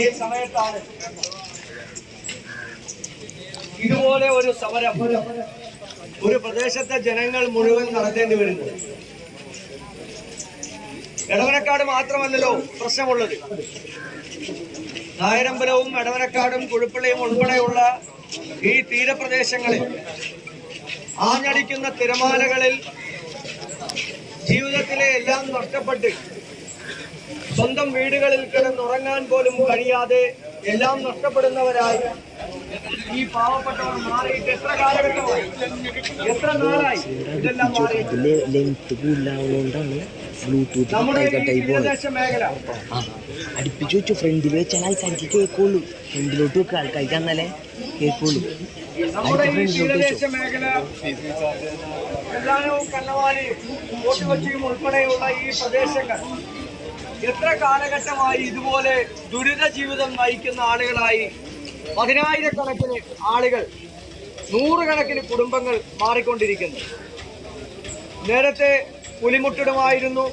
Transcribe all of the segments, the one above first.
ഈ സമയത്താണ്. ഇതുപോലെ ഒരു സമരം. ഒരു പ്രദേശത്തെ ജനങ്ങൾ മുഴുവൻ നടത്തേണ്ടി വരുന്നത് എടവനക്കാട് മാത്രമല്ലല്ലോ പ്രശ്നമുള്ളത്. നായരമ്പലവും എടവനക്കാടും കുഴുപ്പിളയും ഉൾപ്പെടെയുള്ള ഈ തീരപ്രദേശങ്ങളിൽ ആഞ്ഞടിക്കുന്ന തിരമാലകളിൽ ജീവിതത്തിലെ എല്ലാം നഷ്ടപ്പെട്ട് സ്വന്തം വീടുകളിൽ കിടന്നുറങ്ങാൻ പോലും കഴിയാതെ എല്ലാം നഷ്ടപ്പെടുന്നവരായി. ഈ പാവപ്പെട്ടവർ മാറിയിട്ട് എത്ര കാലഘട്ടമായി? എത്ര നാളായി? ഇതെല്ലാം മാറിയിട്ടുണ്ട് ലെങ്ത് കൂടുതലാവുന്നതുകൊണ്ടാണ് ബ്ലൂടൂത്ത് ആ അടുപ്പിച്ച് വെച്ചു. ഫ്രണ്ടിൽ വെച്ചാൽ ആൾക്കാർക്ക് കേൾക്കുള്ളൂ. ഫ്രണ്ടിലോട്ട് വെക്കുക ആൾക്കാർക്ക് എന്നാലേ കേൾക്കുള്ളൂ. നമ്മുടെ ഈ തീരദേശ മേഖല എല്ലാനവും കണ്ണവാലിയും കോട്ടുകൊച്ചിയും ഉൾപ്പെടെയുള്ള ഈ പ്രദേശങ്ങൾ എത്ര കാലഘട്ടമായി ഇതുപോലെ ദുരിത ജീവിതം നയിക്കുന്ന ആളുകളായി പതിനായിരക്കണക്കിന് ആളുകൾ നൂറുകണക്കിന് കുടുംബങ്ങൾ മാറിക്കൊണ്ടിരിക്കുന്നു. നേരത്തെ പുലിമുട്ടിടുമായിരുന്നു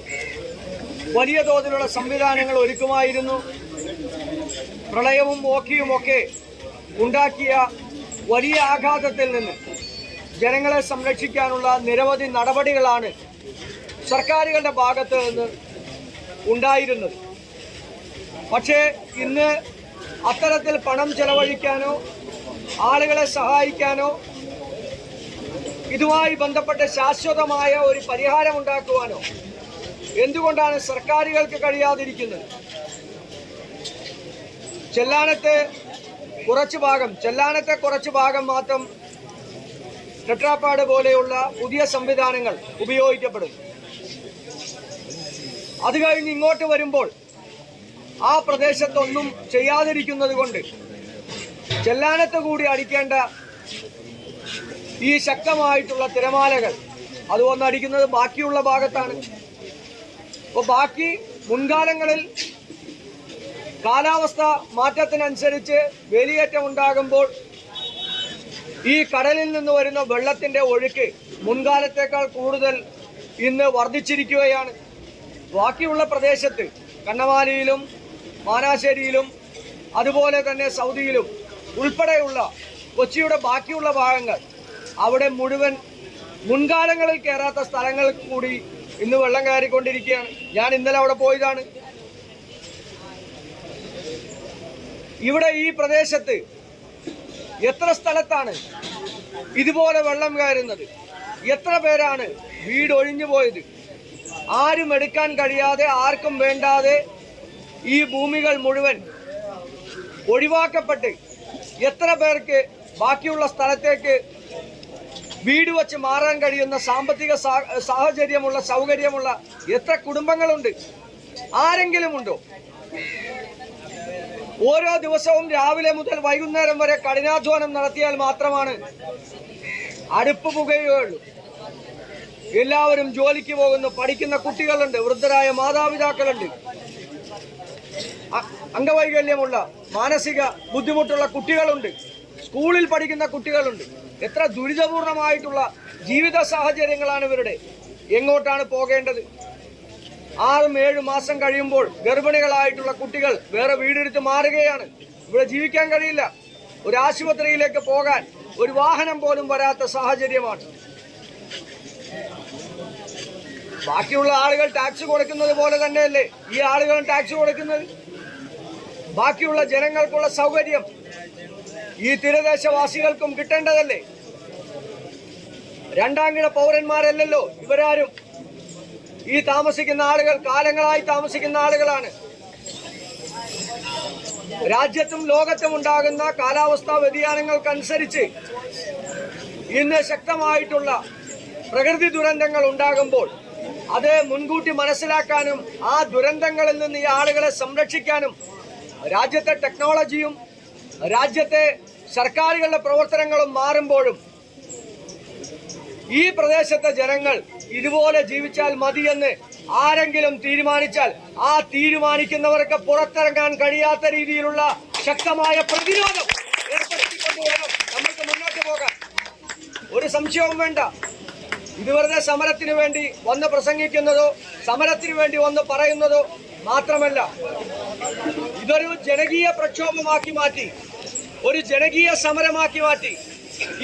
വലിയ തോതിലുള്ള സംവിധാനങ്ങൾ ഒരുക്കുമായിരുന്നു പ്രളയവും ഓക്കിയുമൊക്കെ ഉണ്ടാക്കിയ വലിയ ആഘാതത്തിൽ നിന്ന് ജനങ്ങളെ സംരക്ഷിക്കാനുള്ള നിരവധി നടപടികളാണ് സർക്കാരുകളുടെ ഭാഗത്ത് നിന്ന് ഉണ്ടായിരുന്നത്. പക്ഷേ ഇന്ന് അത്തരത്തിൽ പണം ചെലവഴിക്കാനോ ആളുകളെ സഹായിക്കാനോ ഇതുമായി ബന്ധപ്പെട്ട് ശാശ്വതമായ ഒരു പരിഹാരം ഉണ്ടാക്കുവാനോ എന്തുകൊണ്ടാണ് സർക്കാരുകൾക്ക് കഴിയാതിരിക്കുന്നത്? ചെല്ലാനത്തെ കുറച്ച് ഭാഗം ചെല്ലാനത്തെ കുറച്ച് ഭാഗം മാത്രം ടെട്രാപ്പാട് പോലെയുള്ള പുതിയ സംവിധാനങ്ങൾ ഉപയോഗിക്കപ്പെടുന്നു. അത് കഴിഞ്ഞ് ഇങ്ങോട്ട് വരുമ്പോൾ ആ പ്രദേശത്തൊന്നും ചെയ്യാതിരിക്കുന്നത് കൊണ്ട് ചെല്ലാനത്ത് കൂടി അടിക്കേണ്ട ഈ ശക്തമായിട്ടുള്ള തിരമാലകൾ അത് വന്നടിക്കുന്നത് ബാക്കിയുള്ള ഭാഗത്താണ്. അപ്പോൾ ബാക്കി മുൻകാലങ്ങളിൽ കാലാവസ്ഥ മാറ്റത്തിനനുസരിച്ച് വേലിയേറ്റം ഉണ്ടാകുമ്പോൾ ഈ കടലിൽ നിന്ന് വരുന്ന വെള്ളത്തിന്റെ ഒഴുക്ക് മുൻകാലത്തേക്കാൾ കൂടുതൽ ഇന്ന് വർദ്ധിച്ചിരിക്കുകയാണ്. ബാക്കിയുള്ള പ്രദേശത്ത് കണ്ണമാലിയിലും മാനാശ്ശേരിയിലും അതുപോലെ തന്നെ സൗദിയിലും ഉൾപ്പെടെയുള്ള കൊച്ചിയുടെ ബാക്കിയുള്ള ഭാഗങ്ങൾ അവിടെ മുഴുവൻ മുൻകാലങ്ങളിൽ കയറാത്ത സ്ഥലങ്ങൾ കൂടി ഇന്ന് വെള്ളം കയറിക്കൊണ്ടിരിക്കുകയാണ്. ഞാൻ ഇന്നലെ അവിടെ പോയതാണ്. ഇവിടെ ഈ പ്രദേശത്ത് എത്ര സ്ഥലത്താണ് ഇതുപോലെ വെള്ളം കയറുന്നത്? എത്ര പേരാണ് വീട് ഒഴിഞ്ഞു പോയത്? ആരും എടുക്കാൻ കഴിയാതെ ആർക്കും വേണ്ടാതെ ഈ ഭൂമികൾ മുഴുവൻ ഒഴിവാക്കപ്പെട്ട് എത്ര പേർക്ക് ബാക്കിയുള്ള സ്ഥലത്തേക്ക് വീട് വച്ച് മാറാൻ കഴിയുന്ന സാമ്പത്തിക സാഹചര്യമുള്ള സൗകര്യമുള്ള എത്ര കുടുംബങ്ങളുണ്ട്? ആരെങ്കിലും ഉണ്ടോ ഓരോ ദിവസവും രാവിലെ മുതൽ വൈകുന്നേരം വരെ കഠിനാധ്വാനം നടത്തിയാൽ മാത്രമാണ് അടുപ്പ് പുകയുകയുള്ളൂ. എല്ലാവരും ജോലിക്ക് പോകുന്നു പഠിക്കുന്ന കുട്ടികളുണ്ട് വൃദ്ധരായ മാതാപിതാക്കളുണ്ട്. അംഗവൈകല്യമുള്ള മാനസിക ബുദ്ധിമുട്ടുള്ള കുട്ടികളുണ്ട്. സ്കൂളിൽ പഠിക്കുന്ന കുട്ടികളുണ്ട്. എത്ര ദുരിതപൂർണമായിട്ടുള്ള ജീവിത സാഹചര്യങ്ങളാണ് ഇവരുടെ. എങ്ങോട്ടാണ് പോകേണ്ടത്? ആറും ഏഴും മാസം കഴിയുമ്പോൾ ഗർഭിണികളായിട്ടുള്ള കുട്ടികൾ വേറെ വീടെടുത്ത് മാറുകയാണ്. ഇവിടെ ജീവിക്കാൻ കഴിയില്ല. ഒരു ആശുപത്രിയിലേക്ക് പോകാൻ ഒരു വാഹനം പോലും വരാത്ത സാഹചര്യമാണ്. ബാക്കിയുള്ള ആളുകൾ ടാക്സ് കൊടുക്കുന്നത് പോലെ തന്നെയല്ലേ ഈ ആളുകളും ടാക്സ് കൊടുക്കുന്നത്? ബാക്കിയുള്ള ജനങ്ങൾക്കുള്ള സൗകര്യം ഈ തീരദേശവാസികൾക്കും കിട്ടേണ്ടതല്ലേ? രണ്ടാം കിട പൗരന്മാരല്ലല്ലോ ഇവരാരും. ഈ താമസിക്കുന്ന ആളുകൾ കാലങ്ങളായി താമസിക്കുന്ന ആളുകളാണ്. രാജ്യത്തും ലോകത്തും ഉണ്ടാകുന്ന കാലാവസ്ഥാ വ്യതിയാനങ്ങൾക്കനുസരിച്ച് ഇന്ന് ശക്തമായിട്ടുള്ള പ്രകൃതി ദുരന്തങ്ങൾ ഉണ്ടാകുമ്പോൾ അത് മുൻകൂട്ടി മനസ്സിലാക്കാനും ആ ദുരന്തങ്ങളിൽ നിന്ന് ഈ ആളുകളെ സംരക്ഷിക്കാനും രാജ്യത്തെ ടെക്നോളജിയും രാജ്യത്തെ സർക്കാരുകളുടെ പ്രവർത്തനങ്ങളും മാറുമ്പോഴും ഈ പ്രദേശത്തെ ജനങ്ങൾ ഇതുപോലെ ജീവിച്ചാൽ മതിയെന്ന് ആരെങ്കിലും തീരുമാനിച്ചാൽ ആ തീരുമാനിക്കുന്നവർക്ക് പുറത്തിറങ്ങാൻ കഴിയാത്ത രീതിയിലുള്ള ശക്തമായ പ്രതിരോധം ഏർപ്പെടുത്തിക്കൊണ്ടുവരണം നമുക്ക് മുന്നോട്ട് പോകാൻ. ഒരു സംശയവും വേണ്ട. ഇത് വെറുതെ സമരത്തിന് വേണ്ടി വന്ന് പ്രസംഗിക്കുന്നതോ സമരത്തിന് വേണ്ടി വന്ന് പറയുന്നതോ മാത്രമല്ല ഇതൊരു ജനകീയ പ്രക്ഷോഭമാക്കി മാറ്റി ഒരു ജനകീയ സമരമാക്കി മാറ്റി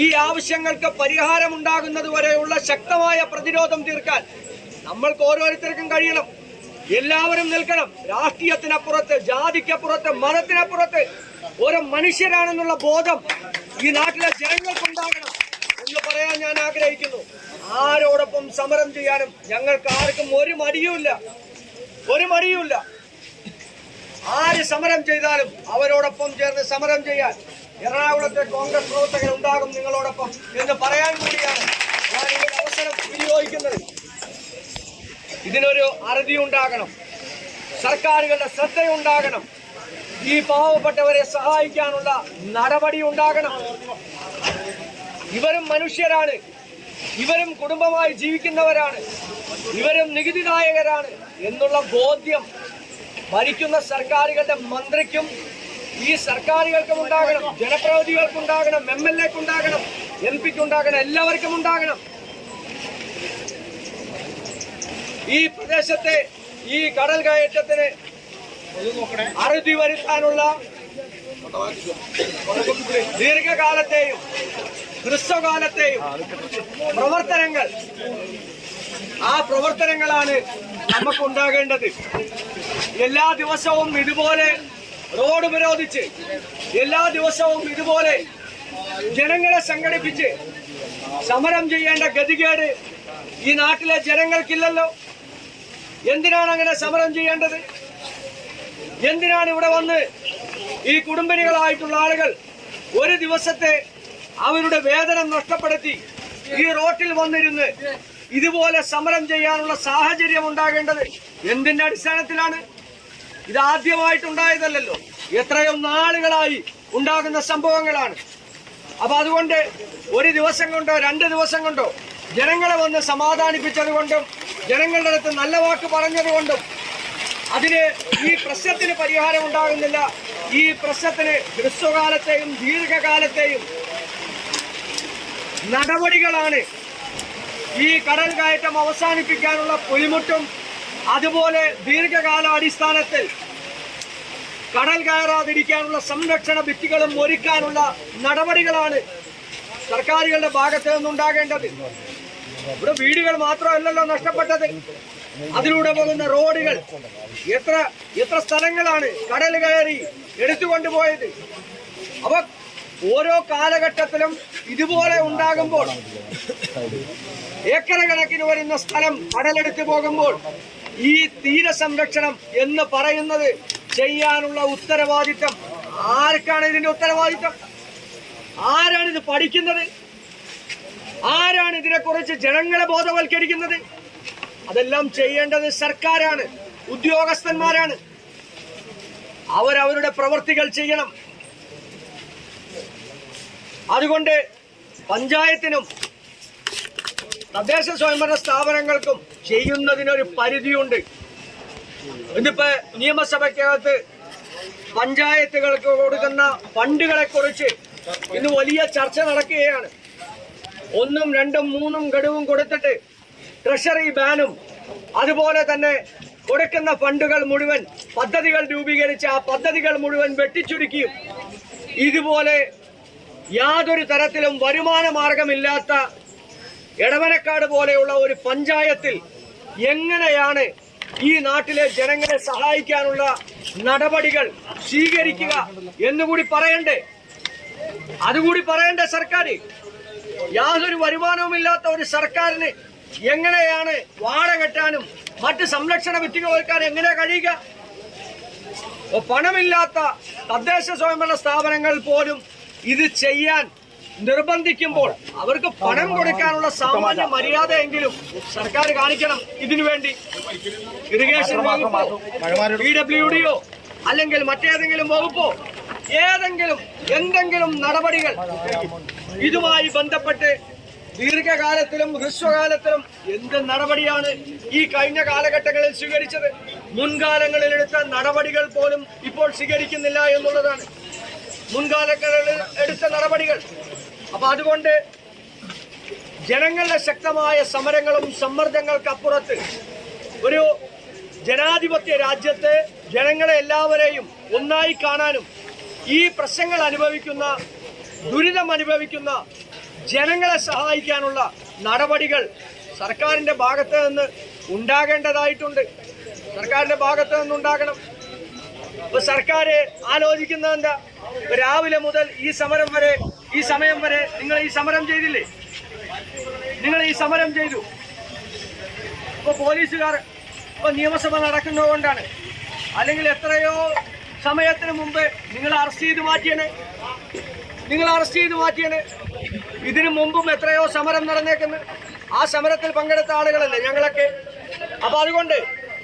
ഈ ആവശ്യങ്ങൾക്ക് പരിഹാരമുണ്ടാകുന്നത് വരെയുള്ള ശക്തമായ പ്രതിരോധം തീർക്കാൻ നമ്മൾക്ക് ഓരോരുത്തർക്കും കഴിയണം. എല്ലാവരും നിൽക്കണം. രാഷ്ട്രീയത്തിനപ്പുറത്ത് ജാതിക്കപ്പുറത്ത് മതത്തിനപ്പുറത്ത് ഓരോ മനുഷ്യരാണെന്നുള്ള ബോധം ഈ നാട്ടിലെ ജനങ്ങൾക്കുണ്ടാകണം. എന്ന് പറയാൻ ഞാൻ ആഗ്രഹിക്കുന്നു. ആരോടൊപ്പം സമരം ചെയ്യാനും ഞങ്ങൾക്ക് ആർക്കും ഒരു മടിയുമില്ല. ഒരു മടിയുമില്ല. ആര് സമരം ചെയ്താലും അവരോടൊപ്പം ചേർന്ന് സമരം ചെയ്യാൻ എറണാകുളത്തെ കോൺഗ്രസ് പ്രവർത്തകർ ഉണ്ടാകും നിങ്ങളോടൊപ്പം എന്ന് പറയാൻ കൂടിയാണ് ഞാൻ ഈ അവസരം വിനിയോഗിക്കുന്നത്. ഇതിനൊരു അറുതി ഉണ്ടാകണം. സർക്കാരുകളുടെ ശ്രദ്ധയുണ്ടാകണം. ഈ പാവപ്പെട്ടവരെ സഹായിക്കാനുള്ള നടപടി ഉണ്ടാകണം. ഇവരും മനുഷ്യരാണ്. ഇവരും കുടുംബമായി ജീവിക്കുന്നവരാണ്. ഇവരും നികുതിദായകരാണ് എന്നുള്ള ബോധ്യം ഭരിക്കുന്ന സർക്കാരുകളുടെ മന്ത്രിക്കും ഈ സർക്കാരുകൾക്കും ഉണ്ടാകണം ജനപ്രതിനിധികൾക്കും ഉണ്ടാകണം എം എൽ എക്ക് ഉണ്ടാകണം എം പിക്ക് ഉണ്ടാകണം എല്ലാവർക്കും ഉണ്ടാകണം ഈ പ്രദേശത്തെ ഈ കടൽ കയറ്റത്തിന് അറുതി വരുത്താനുള്ള ദീർഘകാലത്തെയും ഹ്രസ്വകാലത്തെയും പ്രവർത്തനങ്ങൾ. ആ പ്രവർത്തനങ്ങളാണ് നമുക്കുണ്ടാകേണ്ടത്. എല്ലാ ദിവസവും ഇതുപോലെ റോഡ് വിരോധിച്ച് എല്ലാ ദിവസവും ഇതുപോലെ ജനങ്ങളെ സംഘടിപ്പിച്ച് സമരം ചെയ്യേണ്ട ഗതികേട് ഈ നാട്ടിലെ ജനങ്ങൾക്കില്ലല്ലോ. എന്തിനാണ് അങ്ങനെ സമരം ചെയ്യേണ്ടത്? എന്തിനാണ് ഇവിടെ വന്ന് ഈ കുടുംബിനികളായിട്ടുള്ള ആളുകൾ ഒരു ദിവസത്തെ അവരുടെ വേതനം നഷ്ടപ്പെടുത്തി ഈ റോട്ടിൽ വന്നിരുന്ന് ഇതുപോലെ സമരം ചെയ്യാനുള്ള സാഹചര്യം ഉണ്ടാകേണ്ടത് എന്തിന്റെ അടിസ്ഥാനത്തിലാണ്? ഇത് ആദ്യമായിട്ടുണ്ടായതല്ലോ എത്രയോ നാളുകളായി ഉണ്ടാകുന്ന സംഭവങ്ങളാണ്. അപ്പൊ അതുകൊണ്ട് ഒരു ദിവസം കൊണ്ടോ രണ്ട് ദിവസം കൊണ്ടോ ജനങ്ങളെ വന്ന് സമാധാനിപ്പിച്ചത് കൊണ്ടും ജനങ്ങളുടെ അടുത്ത് നല്ല വാക്ക് പറഞ്ഞതുകൊണ്ടും അതിന് ഈ പ്രശ്നത്തിന് പരിഹാരം ഉണ്ടാകുന്നില്ല ഈ പ്രശ്നത്തിന് ഹ്രസ്വകാലത്തെയും ദീർഘകാലത്തെയും നടപടികളാണ്. ഈ കടൽ കയറ്റം അവസാനിപ്പിക്കാനുള്ള പുലിമുട്ടും അതുപോലെ ദീർഘകാലാടിസ്ഥാനത്തിൽ കടൽ കയറാതിരിക്കാനുള്ള സംരക്ഷണ ഭിത്തികളും ഒരുക്കാനുള്ള നടപടികളാണ് സർക്കാരുകളുടെ ഭാഗത്ത് നിന്നുണ്ടാകേണ്ടത്. ഇവിടെ വീടുകൾ മാത്രമല്ലല്ലോ നഷ്ടപ്പെട്ടത്. അതിലൂടെ പോകുന്ന റോഡുകൾ എത്ര എത്ര സ്ഥലങ്ങളാണ് കടൽ കയറി എടുത്തുകൊണ്ടുപോയത്? അവ ഓരോ കാലഘട്ടത്തിലും ഇതുപോലെ ഉണ്ടാകുമ്പോൾ ഏക്കർ കണക്കിന് വരുന്ന സ്ഥലം കടലെടുത്തു പോകുമ്പോൾ ഈ തീരസംരക്ഷണം എന്ന് പറയുന്നത് ചെയ്യാനുള്ള ഉത്തരവാദിത്തം ആർക്കാണ് ഇതിന്റെ ഉത്തരവാദിത്തം? ആരാണ് ഇത് പഠിക്കുന്നത്? ആരാണ് ഇതിനെക്കുറിച്ച് ജനങ്ങളെ ബോധവൽക്കരിക്കുന്നത്? അതെല്ലാം ചെയ്യേണ്ടത് സർക്കാരാണ് ഉദ്യോഗസ്ഥന്മാരാണ്. അവരവരുടെ പ്രവർത്തികൾ ചെയ്യണം. അതുകൊണ്ട് പഞ്ചായത്തിനും തദ്ദേശ സ്വയംഭരണ സ്ഥാപനങ്ങൾക്കും ചെയ്യുന്നതിനൊരു പരിധിയുണ്ട്. ഇന്നിപ്പോ നിയമസഭയ്ക്കകത്ത് പഞ്ചായത്തുകൾക്ക് കൊടുക്കുന്ന ഫണ്ടുകളെ കുറിച്ച് ഇന്ന് വലിയ ചർച്ച നടക്കുകയാണ്. ഒന്നും രണ്ടും മൂന്നും ഘടുവും കൊടുത്തിട്ട് ട്രഷറി ബാനും അതുപോലെ തന്നെ കൊടുക്കുന്ന ഫണ്ടുകൾ മുഴുവൻ പദ്ധതികൾ രൂപീകരിച്ച് ആ പദ്ധതികൾ മുഴുവൻ വെട്ടിച്ചുരുക്കിയും ഇതുപോലെ യാതൊരു തരത്തിലും വരുമാന മാർഗമില്ലാത്ത എടവനക്കാട് പോലെയുള്ള ഒരു പഞ്ചായത്തിൽ എങ്ങനെയാണ് ഈ നാട്ടിലെ ജനങ്ങളെ സഹായിക്കാനുള്ള നടപടികൾ സ്വീകരിക്കുക എന്നുകൂടി പറയണ്ടേ? അതുകൂടി പറയണ്ടേ സർക്കാർ യാതൊരു വരുമാനവുമില്ലാത്ത ഒരു സർക്കാരിന് എങ്ങനെയാണ് വാട കെട്ടാനും മറ്റ് സംരക്ഷണ ഭിത്തികൾ ഒരുക്കാൻ എങ്ങനെ കഴിയുക? പണമില്ലാത്ത തദ്ദേശ സ്വയംഭരണ സ്ഥാപനങ്ങൾ പോലും ഇത് ചെയ്യാൻ നിർബന്ധിക്കുമ്പോൾ അവർക്ക് പണം കൊടുക്കാനുള്ള സാമാന്യ മര്യാദയെങ്കിലും സർക്കാർ കാണിക്കണം ഇതിനു വേണ്ടി. ഇറിഗേഷൻ വകുപ്പ് പി ഡബ്ല്യു ഡിയോ അല്ലെങ്കിൽ മറ്റേതെങ്കിലും വകുപ്പോ ഏതെങ്കിലും എന്തെങ്കിലും നടപടികൾ ഇതുമായി ബന്ധപ്പെട്ട് ദീർഘകാലത്തിലും ഹ്രസ്വകാലത്തിലും എന്ത് നടപടിയാണ് ഈ കഴിഞ്ഞ കാലഘട്ടങ്ങളിൽ സ്വീകരിച്ചത്? മുൻകാലങ്ങളിൽ എടുത്ത നടപടികൾ പോലും ഇപ്പോൾ സ്വീകരിക്കുന്നില്ല എന്നുള്ളതാണ്. മുൻകാലങ്ങളിൽ എടുത്ത നടപടികൾ. അപ്പൊ അതുകൊണ്ട് ജനങ്ങളുടെ ശക്തമായ സമരങ്ങളും സമ്മർദ്ദങ്ങൾക്കപ്പുറത്ത് ഒരു ജനാധിപത്യ രാജ്യത്ത് ജനങ്ങളെ എല്ലാവരെയും ഒന്നായി കാണാനും ഈ പ്രശ്നങ്ങൾ അനുഭവിക്കുന്ന ദുരിതം അനുഭവിക്കുന്ന ജനങ്ങളെ സഹായിക്കാനുള്ള നടപടികൾ സർക്കാരിന്റെ ഭാഗത്ത് നിന്ന് ഉണ്ടാകേണ്ടതായിട്ടുണ്ട്. സർക്കാരിന്റെ ഭാഗത്ത് നിന്ന് ഇപ്പൊ സർക്കാർ ആലോചിക്കുന്നത് എന്താ? രാവിലെ മുതൽ ഈ സമരം വരെ ഈ സമയം വരെ നിങ്ങൾ ഈ സമരം ചെയ്തില്ലേ? നിങ്ങൾ ഈ സമരം ചെയ്തു. ഇപ്പൊ പോലീസുകാർ ഇപ്പൊ നിയമസഭ നടക്കുന്നതുകൊണ്ടാണ് അല്ലെങ്കിൽ എത്രയോ സമയത്തിന് മുമ്പ് നിങ്ങൾ അറസ്റ്റ് ചെയ്ത് മാറ്റിയനെ. നിങ്ങൾ അറസ്റ്റ് ചെയ്ത് മാറ്റിയനെ. ഇതിനു മുമ്പും എത്രയോ സമരം നടന്നേക്കുന്നു. ആ സമരത്തിൽ പങ്കെടുത്ത ആളുകളല്ലേ ഞങ്ങളൊക്കെ? അപ്പൊ അതുകൊണ്ട്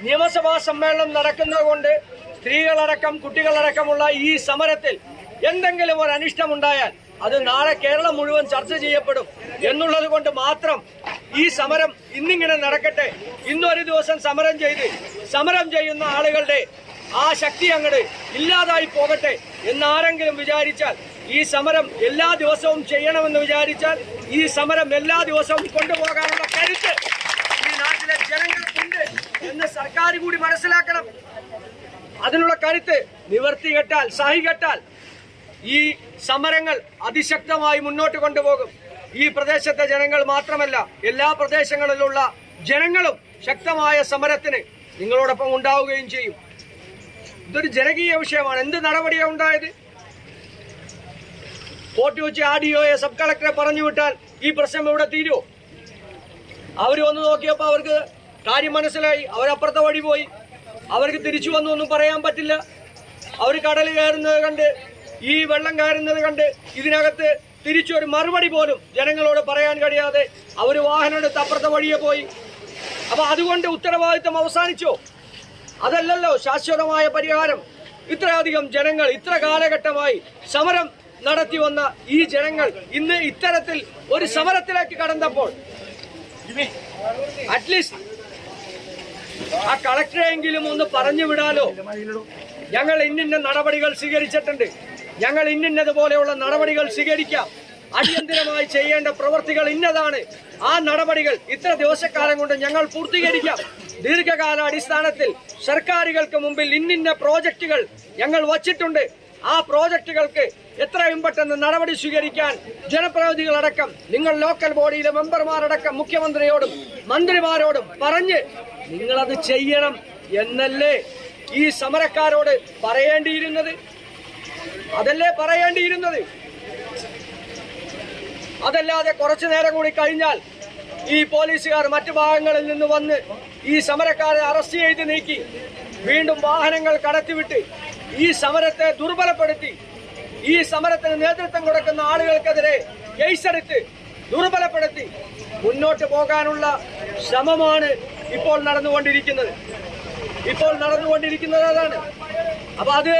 നിയമസഭാ സമ്മേളനം നടക്കുന്നത് കൊണ്ട് സ്ത്രീകളടക്കം കുട്ടികളടക്കമുള്ള ഈ സമരത്തിൽ എന്തെങ്കിലും ഒരു അനിഷ്ടമുണ്ടായാൽ അത് നാളെ കേരളം മുഴുവൻ ചർച്ച ചെയ്യപ്പെടും. എന്നുള്ളത് കൊണ്ട് മാത്രം ഈ സമരം ഇന്നിങ്ങനെ നടക്കട്ടെ. ഇന്നൊരു ദിവസം സമരം ചെയ്ത് സമരം ചെയ്യുന്ന ആളുകളുടെ ആ ശക്തി അങ്ങട് ഇല്ലാതായി പോകട്ടെ എന്നാരെങ്കിലും വിചാരിച്ചാൽ ഈ സമരം എല്ലാ ദിവസവും ചെയ്യണമെന്ന് വിചാരിച്ചാൽ ഈ സമരം എല്ലാ ദിവസവും കൊണ്ടുപോകാനുള്ള കരുത്ത് ഈ നാട്ടിലെ ജനങ്ങൾക്കുണ്ട് എന്ന് സർക്കാർ കൂടി മനസ്സിലാക്കണം. അതിനുള്ള കരുത്ത് നിവർത്തി കെട്ടാൽ സഹി കെട്ടാൽ ഈ സമരങ്ങൾ അതിശക്തമായി മുന്നോട്ട് കൊണ്ടുപോകും. ഈ പ്രദേശത്തെ ജനങ്ങൾ മാത്രമല്ല എല്ലാ പ്രദേശങ്ങളിലുള്ള ജനങ്ങളും ശക്തമായ സമരത്തിന് നിങ്ങളോടൊപ്പം ഉണ്ടാവുകയും ചെയ്യും. ഇതൊരു ജനകീയ വിഷയമാണ്. എന്ത് നടപടിയാണ് ഉണ്ടായത്? ഫോർട്ട് വെച്ച് ആർ ഡി ഒയെ സബ് കളക്ടറെ പറഞ്ഞു വിട്ടാൽ ഈ പ്രശ്നം ഇവിടെ തീരുമോ അവർ വന്ന് നോക്കിയപ്പോൾ അവർക്ക് കാര്യം മനസ്സിലായി. അവരപ്പുറത്തെ വഴി പോയി. അവർക്ക് തിരിച്ചു വന്നു ഒന്നും പറയാൻ പറ്റില്ല. അവർ കടൽ കയറുന്നത് കണ്ട് ഈ വെള്ളം കയറുന്നത് കണ്ട് ഇതിനകത്ത് തിരിച്ചൊരു മറുപടി പോലും ജനങ്ങളോട് പറയാൻ കഴിയാതെ അവർ വാഹനം എടുത്ത് അപ്പുറത്തെ വഴിയെ പോയി. അപ്പോൾ അതുകൊണ്ട് ഉത്തരവാദിത്തം അവസാനിച്ചോ? അതല്ലല്ലോ ശാശ്വതമായ പരിഹാരം. ഇത്രയധികം ജനങ്ങൾ ഇത്ര കാലഘട്ടമായി സമരം നടത്തി വന്ന ഈ ജനങ്ങൾ ഇന്ന് ഇത്തരത്തിൽ ഒരു സമരത്തിലേക്ക് കടന്നപ്പോൾ അറ്റ്ലീസ്റ്റ് ആ കളക്ടറെങ്കിലും ഒന്ന് പറഞ്ഞു വിടാലോ? ഞങ്ങൾ ഇന്നിന്ന നടപടികൾ സ്വീകരിച്ചിട്ടുണ്ട്. ഞങ്ങൾ ഇന്നിന്നതുപോലെയുള്ള നടപടികൾ സ്വീകരിക്കാം. അടിയന്തിരമായി ചെയ്യേണ്ട പ്രവൃത്തികൾ ഇന്നതാണ്. ആ നടപടികൾ ഇത്ര ദിവസക്കാലം കൊണ്ട് ഞങ്ങൾ പൂർത്തീകരിക്കാം. ദീർഘകാല അടിസ്ഥാനത്തിൽ സർക്കാരുകൾക്ക് മുമ്പിൽ ഇന്നിന്ന പ്രോജക്റ്റുകൾ ഞങ്ങൾ വച്ചിട്ടുണ്ട്. ആ പ്രോജക്റ്റുകൾക്ക് എത്രയും പെട്ടെന്ന് നടപടി സ്വീകരിക്കാൻ ജനപ്രതിനിധികളടക്കം നിങ്ങൾ ലോക്കൽ ബോഡിയിലെ മെമ്പർമാരടക്കം മുഖ്യമന്ത്രിയോടും മന്ത്രിമാരോടും പറഞ്ഞ് നിങ്ങളത് ചെയ്യണം എന്നല്ലേ ഈ സമരക്കാരോട് പറയേണ്ടിയിരുന്നത്? അതല്ലേ പറയേണ്ടിയിരുന്നത്? അതല്ലാതെ കുറച്ചു നേരം കൂടി കഴിഞ്ഞാൽ ഈ പോലീസുകാർ മറ്റു ഭാഗങ്ങളിൽ നിന്ന് വന്ന് ഈ സമരക്കാരെ അറസ്റ്റ് ചെയ്ത് നീക്കി വീണ്ടും വാഹനങ്ങൾ കടത്തിവിട്ട് ഈ സമരത്തെ ദുർബലപ്പെടുത്തി ഈ സമരത്തിന് നേതൃത്വം കൊടുക്കുന്ന ആളുകൾക്കെതിരെ കേസെടുത്ത് ദുർബലപ്പെടുത്തി മുന്നോട്ട് പോകാനുള്ള ശ്രമമാണ് ഇപ്പോൾ നടന്നുകൊണ്ടിരിക്കുന്നത്. ഇപ്പോൾ നടന്നുകൊണ്ടിരിക്കുന്നത് അതാണ്. അപ്പൊ അത്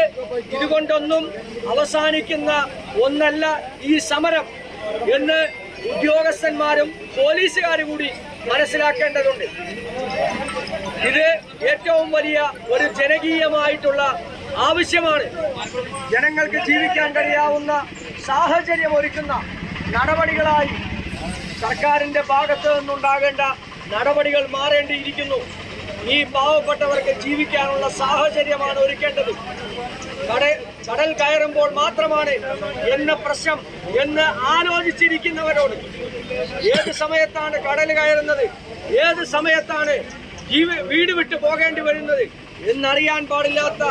ഇതുകൊണ്ടൊന്നും അവസാനിക്കുന്ന ഒന്നല്ല ഈ സമരം എന്ന് ഉദ്യോഗസ്ഥന്മാരും പോലീസുകാരും കൂടി മനസ്സിലാക്കേണ്ടതുണ്ട്. ഇത് ഏറ്റവും വലിയ ഒരു ജനകീയമായിട്ടുള്ള ആവശ്യമാണ്. ജനങ്ങൾക്ക് ജീവിക്കാൻ കഴിയാവുന്ന സാഹചര്യം ഒരുക്കുന്ന നടപടികളായി സർക്കാരിന്റെ ഭാഗത്ത് നിന്നുണ്ടാകേണ്ട നടപടികൾ മാറേണ്ടിയിരിക്കുന്നു. ഈ പാവപ്പെട്ടവർക്ക് ജീവിക്കാനുള്ള സാഹചര്യമാണ് ഒരുക്കേണ്ടത്. കടൽ കടൽ കയറുമ്പോൾ മാത്രമാണ് എന്ന പ്രശ്നം എന്ന് ആലോചിച്ചിരിക്കുന്നവരോട് ഏത് സമയത്താണ് കടൽ കയറുന്നത് ഏത് സമയത്താണ് ജീവ വീട് വിട്ട് പോകേണ്ടി വരുന്നത് എന്നറിയാൻ പാടില്ലാത്ത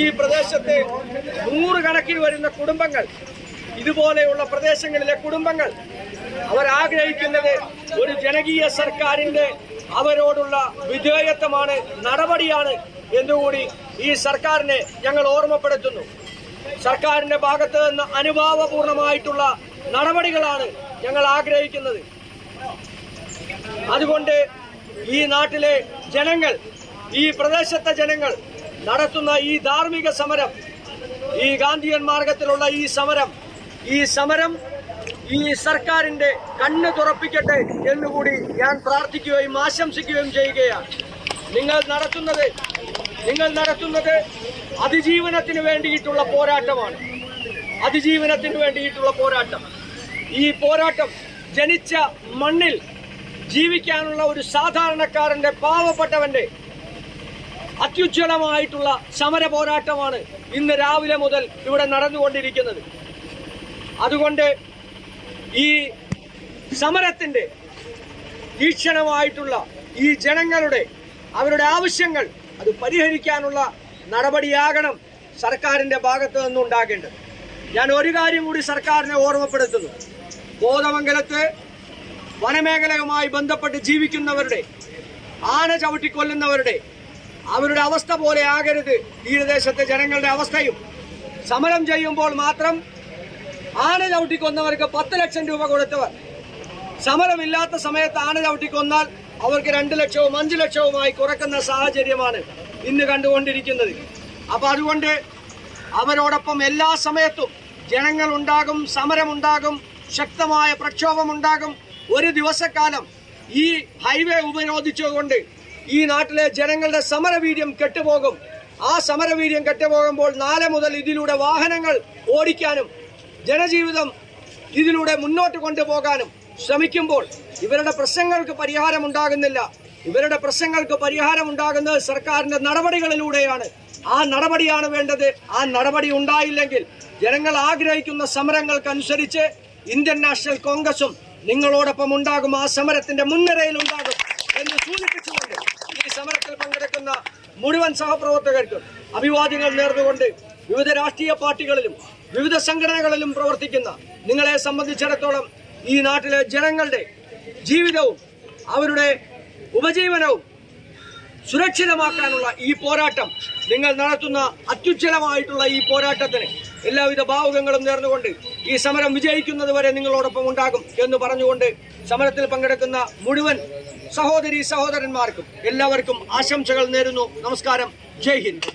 ഈ പ്രദേശത്തെ നൂറുകണക്കിന് വരുന്ന കുടുംബങ്ങൾ ഇതുപോലെയുള്ള പ്രദേശങ്ങളിലെ കുടുംബങ്ങൾ അവർ ആഗ്രഹിക്കുന്നത് ഒരു ജനകീയ സർക്കാരിന്റെ അവരോടുള്ള വിധേയത്വമാണ് നടപടിയാണ് എന്നുകൂടി ഈ സർക്കാരിനെ ഞങ്ങൾ ഓർമ്മപ്പെടുത്തുന്നു. സർക്കാരിന്റെ ഭാഗത്ത് നിന്ന് അനുഭാവപൂർണമായിട്ടുള്ള നടപടികളാണ് ഞങ്ങൾ ആഗ്രഹിക്കുന്നത്. അതുകൊണ്ട് ഈ നാട്ടിലെ ജനങ്ങൾ ഈ പ്രദേശത്തെ ജനങ്ങൾ നടത്തുന്ന ഈ ധാർമ്മിക സമരം ഈ ഗാന്ധിയൻ മാർഗത്തിലുള്ള ഈ സമരം ഈ സമരം ഈ സർക്കാരിന്റെ കണ്ണ് തുറപ്പിക്കട്ടെ എന്നുകൂടി ഞാൻ പ്രാർത്ഥിക്കുകയും ആശംസിക്കുകയും ചെയ്യുകയാണ്. നിങ്ങൾ നടത്തുന്നത് നിങ്ങൾ നടത്തുന്നത് അതിജീവനത്തിന് വേണ്ടിയിട്ടുള്ള പോരാട്ടമാണ്. അതിജീവനത്തിന് വേണ്ടിയിട്ടുള്ള പോരാട്ടം. ഈ പോരാട്ടം ജനിച്ച മണ്ണിൽ ജീവിക്കാനുള്ള ഒരു സാധാരണക്കാരന്റെ പാവപ്പെട്ടവന്റെ അത്യുജ്വലമായിട്ടുള്ള സമര പോരാട്ടമാണ് ഇന്ന് രാവിലെ മുതൽ ഇവിടെ നടന്നുകൊണ്ടിരിക്കുന്നത്. അതുകൊണ്ട് ഈ സമരത്തിന്റെ തീക്ഷണമായിട്ടുള്ള ഈ ജനങ്ങളുടെ അവരുടെ ആവശ്യങ്ങൾ അത് പരിഹരിക്കാനുള്ള നടപടിയാകണം സർക്കാരിന്റെ ഭാഗത്ത് നിന്നുണ്ടാകേണ്ടത്. ഞാൻ ഒരു കാര്യം കൂടി സർക്കാരിനെ ഓർമ്മപ്പെടുത്തുന്നു. ബോധമംഗലത്ത് വനമേഖലയുമായി ബന്ധപ്പെട്ട് ജീവിക്കുന്നവരുടെ ആന ചവിട്ടിക്കൊല്ലുന്നവരുടെ അവരുടെ അവസ്ഥ പോലെ ആകരുത്. തീരദേശത്തെ ജനങ്ങളുടെ അവസ്ഥയും സമരം ചെയ്യുമ്പോൾ മാത്രം ആന ചവിട്ടിക്കൊന്നവർക്ക് പത്ത് ലക്ഷം രൂപ കൊടുത്തവർ. സമരമില്ലാത്ത സമയത്ത് ആന ചവിട്ടിക്കൊന്നാൽ അവർക്ക് രണ്ട് ലക്ഷവും അഞ്ചു ലക്ഷവുമായി കുറക്കുന്ന സാഹചര്യമാണ് ഇന്ന് കണ്ടുകൊണ്ടിരിക്കുന്നത്. അപ്പൊ അതുകൊണ്ട് അവരോടൊപ്പം എല്ലാ സമയത്തും ജനങ്ങൾ ഉണ്ടാകും സമരമുണ്ടാകും ശക്തമായ പ്രക്ഷോഭമുണ്ടാകും. ഒരു ദിവസക്കാലം ഈ ഹൈവേ ഉപരോധിച്ചുകൊണ്ട് ഈ നാട്ടിലെ ജനങ്ങളുടെ സമരവീര്യം കെട്ടുപോകും. ആ സമരവീര്യം കെട്ടുപോകുമ്പോൾ നാളെ മുതൽ ഇതിലൂടെ വാഹനങ്ങൾ ഓടിക്കാനും ജനജീവിതം ഇതിലൂടെ മുന്നോട്ട് കൊണ്ടുപോകാനും ശ്രമിക്കുമ്പോൾ ഇവരുടെ പ്രശ്നങ്ങൾക്ക് പരിഹാരം ഉണ്ടാകുന്നില്ല ഇവരുടെ പ്രശ്നങ്ങൾക്ക് പരിഹാരം ഉണ്ടാകുന്നത് സർക്കാരിന്റെ നടപടികളിലൂടെയാണ്. ആ നടപടിയാണ് വേണ്ടത്. ആ നടപടി ഉണ്ടായില്ലെങ്കിൽ ജനങ്ങൾ ആഗ്രഹിക്കുന്ന സമരങ്ങൾക്കനുസരിച്ച് ഇന്ത്യൻ നാഷണൽ കോൺഗ്രസും നിങ്ങളോടൊപ്പം ഉണ്ടാകും. ആ സമരത്തിന്റെ മുൻനിരയിൽ ഉണ്ടാകും എന്ന് സൂചിപ്പിച്ചുകൊണ്ട് ഈ സമരത്തിൽ പങ്കെടുക്കുന്ന മുഴുവൻ സഹപ്രവർത്തകർക്കും അഭിവാദ്യങ്ങൾ നേർന്നുകൊണ്ട് വിവിധ രാഷ്ട്രീയ പാർട്ടികളിലും വിവിധ സംഘടനകളിലും പ്രവർത്തിക്കുന്ന നിങ്ങളെ സംബന്ധിച്ചിടത്തോളം ഈ നാട്ടിലെ ജനങ്ങളുടെ ജീവിതവും അവരുടെ ഉപജീവനവും സുരക്ഷിതമാക്കാനുള്ള ഈ പോരാട്ടം നിങ്ങൾ നടത്തുന്ന അത്യുജ്വലമായിട്ടുള്ള ഈ പോരാട്ടത്തിന് എല്ലാവിധ ഭാവുകങ്ങളും നേർന്നുകൊണ്ട് ഈ സമരം വിജയിക്കുന്നത് വരെ നിങ്ങളോടൊപ്പം ഉണ്ടാകും എന്ന് പറഞ്ഞുകൊണ്ട് സമരത്തിൽ പങ്കെടുക്കുന്ന മുഴുവൻ സഹോദരി സഹോദരന്മാർക്കും എല്ലാവർക്കും ആശംസകൾ നേരുന്നു. നമസ്കാരം. ജയ് ഹിന്ദ്.